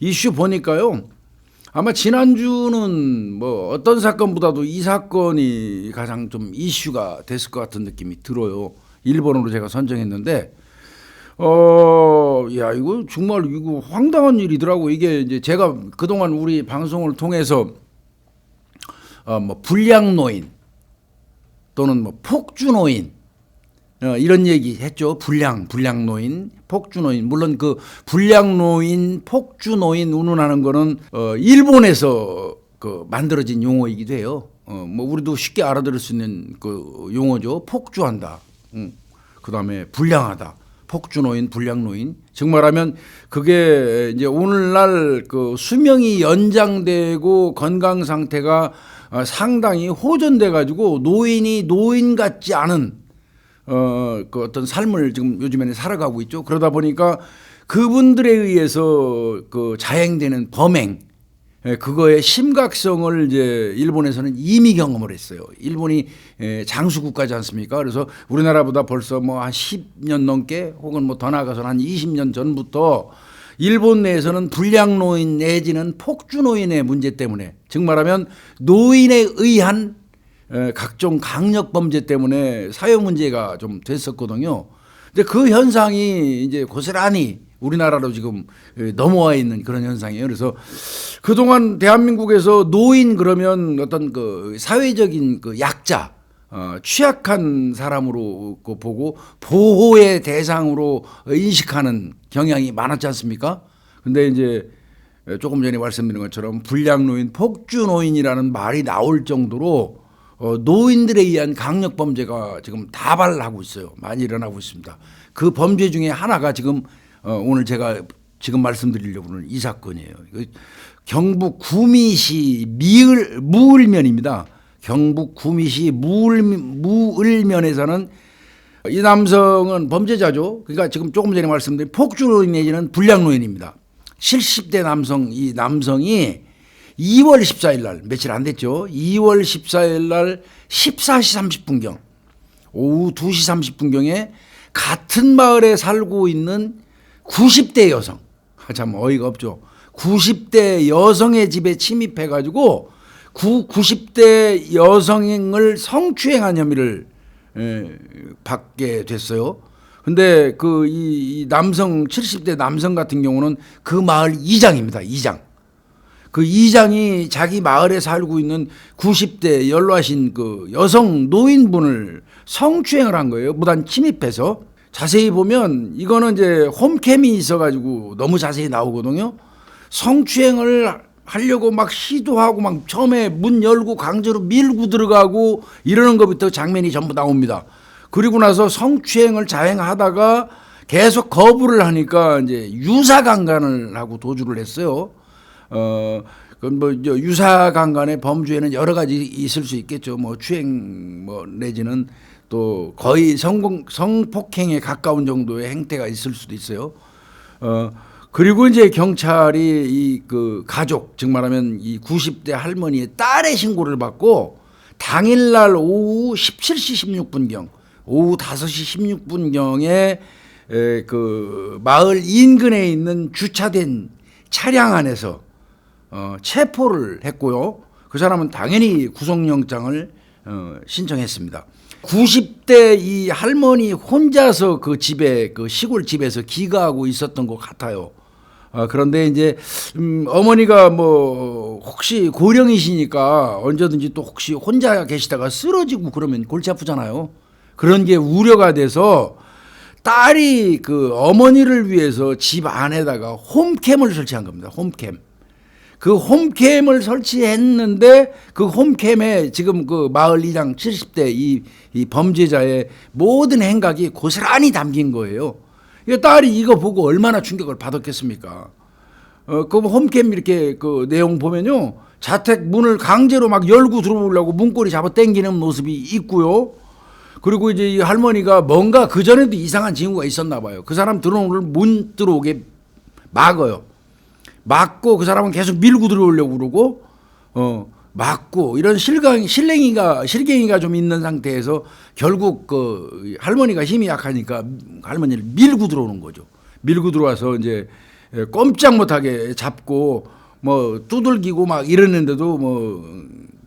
이슈 보니까요. 아마 지난주는 뭐 어떤 사건보다도 이 사건이 가장 좀 이슈가 됐을 것 같은 느낌이 들어요. 일본으로 제가 선정했는데 어, 야, 이거 정말 이거 황당한 일이더라고. 이게 이제 제가 그동안 우리 방송을 통해서 어, 뭐 불량 노인 또는 뭐 폭주 노인 어, 이런 얘기 했죠. 불량, 불량 노인, 폭주 노인. 물론 그 불량 노인, 폭주 노인 운운하는 거는 어, 일본에서 그 만들어진 용어이기도 해요. 어, 뭐 우리도 쉽게 알아들을 수 있는 그 용어죠. 폭주한다. 음. 그다음에 불량하다. 폭주노인, 불량노인. 정말하면 그게 이제 오늘날 그 수명이 연장되고 건강 상태가 어, 상당히 호전돼 가지고 노인이 노인 같지 않은 어, 그 어떤 삶을 지금 요즘에는 살아가고 있죠. 그러다 보니까 그분들에 의해서 그 자행되는 범행, 예, 그거의 심각성을 이제 일본에서는 이미 경험을 했어요. 일본이 예, 장수 국가지 않습니까? 그래서 우리나라보다 벌써 뭐 한 10년 넘게 혹은 뭐 더 나아가서는 한 20년 전부터 일본 내에서는 불량 노인 내지는 폭주 노인의 문제 때문에 즉 말하면 노인에 의한 에, 각종 강력 범죄 때문에 사회 문제가 좀 됐었거든요. 근데 그 현상이 이제 고스란히 우리나라로 지금 에, 넘어와 있는 그런 현상이에요. 그래서 그동안 대한민국에서 노인 그러면 어떤 그 사회적인 그 약자, 어, 취약한 사람으로 그 보고 보호의 대상으로 인식하는 경향이 많았지 않습니까? 근데 이제 조금 전에 말씀드린 것처럼 불량 노인, 폭주 노인이라는 말이 나올 정도로 어, 노인들에 의한 강력 범죄가 지금 다발하고 있어요. 많이 일어나고 있습니다. 그 범죄 중에 하나가 지금 어, 오늘 제가 지금 말씀드리려고 하는 이 사건이에요. 경북 구미시 미을 무을면입니다. 경북 구미시 무을 무을면에서는 이 남성은 범죄자죠. 그러니까 지금 조금 전에 말씀드린 폭주노인 내지는 불량노인입니다. 70대 남성 이 남성이 2월 14일 날 며칠 안 됐죠. 2월 14일 날 14시 30분경 오후 2시 30분경에 같은 마을에 살고 있는 90대 여성 아, 참 어이가 없죠. 90대 여성의 집에 침입해 가지고 90대 여성을 성추행한 혐의를 에, 받게 됐어요. 근데 그 이 남성 70대 남성 같은 경우는 그 마을 이장입니다. 이장. 그 이장이 자기 마을에 살고 있는 90대 연로하신 그 여성 노인분을 성추행을 한 거예요. 무단 침입해서. 자세히 보면 이거는 이제 홈캠이 있어가지고 너무 자세히 나오거든요. 성추행을 하려고 막 시도하고 막 처음에 문 열고 강제로 밀고 들어가고 이러는 것부터 장면이 전부 나옵니다. 그리고 나서 성추행을 자행하다가 계속 거부를 하니까 이제 유사강간을 하고 도주를 했어요. 어, 그건 뭐 유사강간의 범주에는 여러 가지 있을 수 있겠죠. 뭐 추행 뭐 내지는 또 거의 성공 성폭행에 가까운 정도의 행태가 있을 수도 있어요. 어 그리고 이제 경찰이 이 그 가족 즉 말하면 이 90대 할머니의 딸의 신고를 받고 당일날 오후 17시 16분경 오후 5시 16분경에 에, 그 마을 인근에 있는 주차된 차량 안에서 어, 체포를 했고요. 그 사람은 당연히 구속영장을 어, 신청했습니다. 90대 이 할머니 혼자서 그 집에 그 시골 집에서 기가하고 있었던 것 같아요. 아, 그런데 이제 음, 어머니가 뭐 혹시 고령이시니까 언제든지 또 혹시 혼자 계시다가 쓰러지고 그러면 골치 아프잖아요. 그런 게 우려가 돼서 딸이 그 어머니를 위해서 집 안에다가 홈캠을 설치한 겁니다. 홈캠. 그 홈캠을 설치했는데 그 홈캠에 지금 그 마을 이장 70대 이, 이 범죄자의 모든 행각이 고스란히 담긴 거예요. 이 딸이 이거 보고 얼마나 충격을 받았겠습니까? 어, 그 홈캠 이렇게 그 내용 보면요. 자택 문을 강제로 막 열고 들어오려고 문고리 잡아 당기는 모습이 있고요. 그리고 이제 이 할머니가 뭔가 그전에도 이상한 징후가 있었나 봐요. 그 사람 들어오는 문 들어오게 막어요. 막고 그 사람은 계속 밀고 들어오려고 그러고 어 막고 이런 실강 실랭이가 실갱이가 좀 있는 상태에서 결국 그 할머니가 힘이 약하니까 할머니를 밀고 들어오는 거죠. 밀고 들어와서 이제 예, 꼼짝 못하게 잡고 뭐 두들기고 막 이러는데도 뭐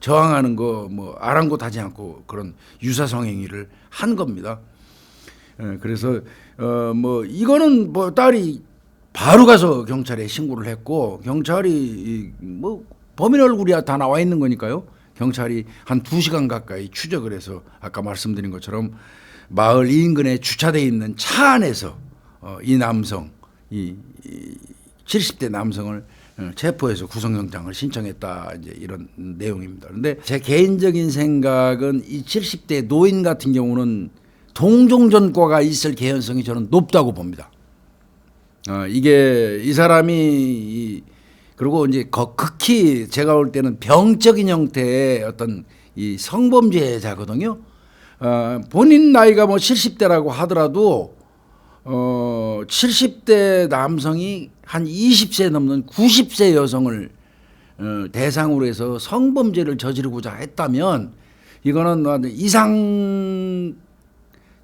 저항하는 거 뭐 아랑곳하지 않고 그런 유사성 행위를 한 겁니다. 예, 그래서 어뭐 이거는 뭐 딸이 바로 가서 경찰에 신고를 했고 경찰이 이뭐 범인 얼굴이 다 나와 있는 거니까요. 경찰이 한 두 시간 가까이 추적을 해서 아까 말씀드린 것처럼 마을 인근에 주차돼 있는 차 안에서 어, 이 남성 이, 이 70대 남성을 어, 체포해서 구속영장을 신청했다 이제 이런 내용입니다. 그런데 제 개인적인 생각은 이 70대 노인 같은 경우는 동종전과가 있을 개연성이 저는 높다고 봅니다. 어, 이게 이 사람이 이, 그리고 이제 거- 극히 제가 볼 때는 병적인 형태의 어떤 이 성범죄자거든요. 어, 본인 나이가 뭐 70대라고 하더라도 어, 70대 남성이 한 20세 넘는 90세 여성을 어, 대상으로 해서 성범죄를 저지르고자 했다면 이거는 완전 이상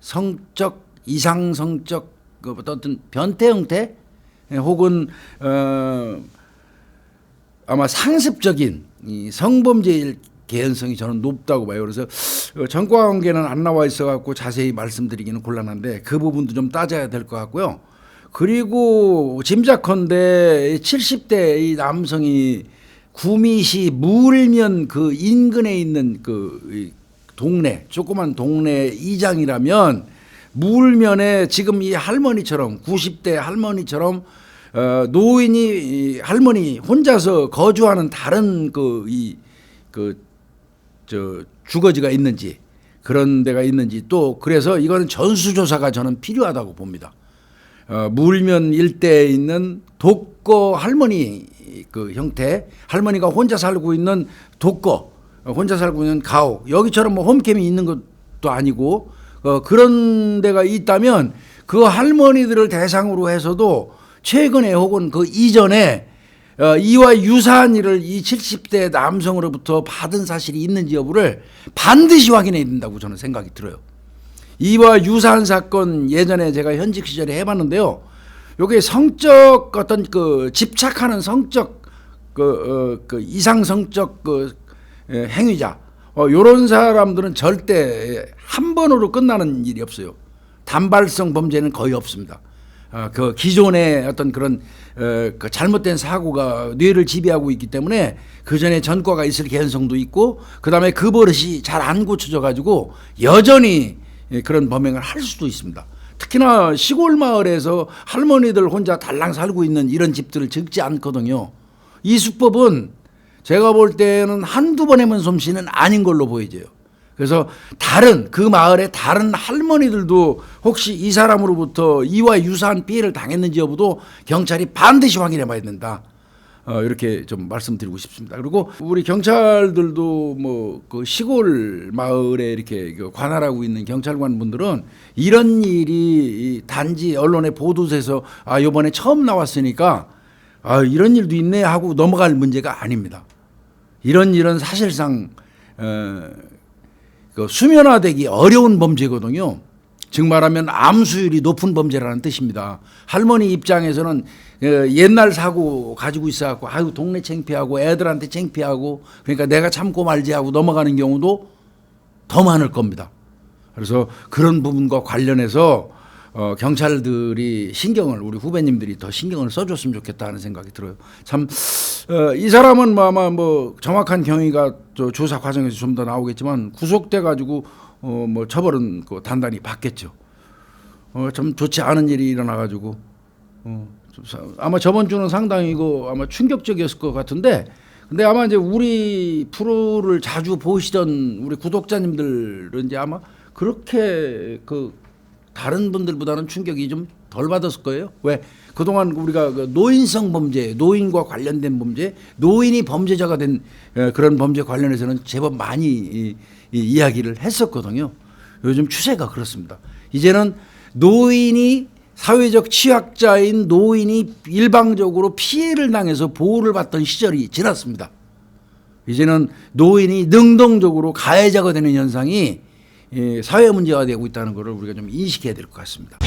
성적 이상 성적 그 어떤 변태 형태 예, 혹은 어 아마 상습적인 이 성범죄일 개연성이 저는 높다고 봐요. 그래서 어, 전과 관계는 안 나와 있어 갖고 자세히 말씀드리기는 곤란한데 그 부분도 좀 따져야 될 것 같고요. 그리고 짐작컨대 70대 이 남성이 구미시 물면 그 인근에 있는 그이 동네 조그만 동네 이장이라면 물면에 지금 이 할머니처럼 90대 할머니처럼 어, 노인이 이 할머니 혼자서 거주하는 다른 그 이 그 저 주거지가 있는지 그런 데가 있는지 또 그래서 이거는 전수조사가 저는 필요하다고 봅니다. 어, 물면 일대에 있는 독거 할머니 그 형태 할머니가 혼자 살고 있는 독거 어, 혼자 살고 있는 가옥 여기처럼 뭐 홈캠이 있는 것도 아니고 어, 그런 데가 있다면 그 할머니들을 대상으로 해서도 최근에 혹은 그 이전에 어, 이와 유사한 일을 이 70대 남성으로부터 받은 사실이 있는지 여부를 반드시 확인해야 된다고 저는 생각이 들어요. 이와 유사한 사건 예전에 제가 현직 시절에 해봤는데요. 요게 성적 어떤 그 집착하는 성적 그, 어, 그 이상 성적 그 에, 행위자 어, 요런 사람들은 절대 한 번으로 끝나는 일이 없어요. 단발성 범죄는 거의 없습니다. 어, 그 기존의 어떤 그런 어, 그 잘못된 사고가 뇌를 지배하고 있기 때문에 그 전에 전과가 있을 개연성도 있고 그 다음에 그 버릇이 잘 안 고쳐져 가지고 여전히 예, 그런 범행을 할 수도 있습니다. 특히나 시골 마을에서 할머니들 혼자 달랑 살고 있는 이런 집들을 적지 않거든요. 이 수법은 제가 볼 때는 한두 번 해본 솜씨는 아닌 걸로 보여져요. 그래서 다른 그 마을의 다른 할머니들도 혹시 이 사람으로부터 이와 유사한 피해를 당했는지 여부도 경찰이 반드시 확인해 봐야 된다. 어, 이렇게 좀 말씀드리고 싶습니다. 그리고 우리 경찰들도 뭐 그 시골 마을에 이렇게 그 관할하고 있는 경찰관 분들은 이런 일이 이 단지 언론에 보도돼서 아 이번에 처음 나왔으니까 아 이런 일도 있네 하고 넘어갈 문제가 아닙니다. 이런 일은 사실상 어, 그 수면화되기 어려운 범죄거든요. 즉 말하면 암수율이 높은 범죄라는 뜻입니다. 할머니 입장에서는 어, 옛날 사고 가지고 있어갖고 아유 동네 창피하고 애들한테 창피하고 그러니까 내가 참고 말지 하고 넘어가는 경우도 더 많을 겁니다. 그래서 그런 부분과 관련해서 어, 경찰들이 신경을 우리 후배님들이 더 신경을 써줬으면 좋겠다는 생각이 들어요. 참이 사람은 뭐 아마 뭐 정확한 경위가 저 조사 과정에서 좀 더 나오겠지만 구속돼 가지고 어, 뭐 처벌은 그 단단히 받겠죠. 어, 좀 좋지 않은 일이 일어나 가지고 어, 아마 저번 주는 상당히 이거 아마 충격적이었을 것 같은데 근데 아마 이제 우리 프로를 자주 보시던 우리 구독자님들은 이제 아마 그렇게 그 다른 분들보다는 충격이 좀 덜 받았을 거예요. 왜? 그동안 우리가 그 노인성 범죄, 노인과 관련된 범죄, 노인이 범죄자가 된 에, 그런 범죄 관련해서는 제법 많이 이, 이 이야기를 했었거든요. 요즘 추세가 그렇습니다. 이제는 노인이 사회적 취약자인 노인이 일방적으로 피해를 당해서 보호를 받던 시절이 지났습니다. 이제는 노인이 능동적으로 가해자가 되는 현상이 예, 사회 문제가 되고 있다는 것을 우리가 좀 인식해야 될 것 같습니다.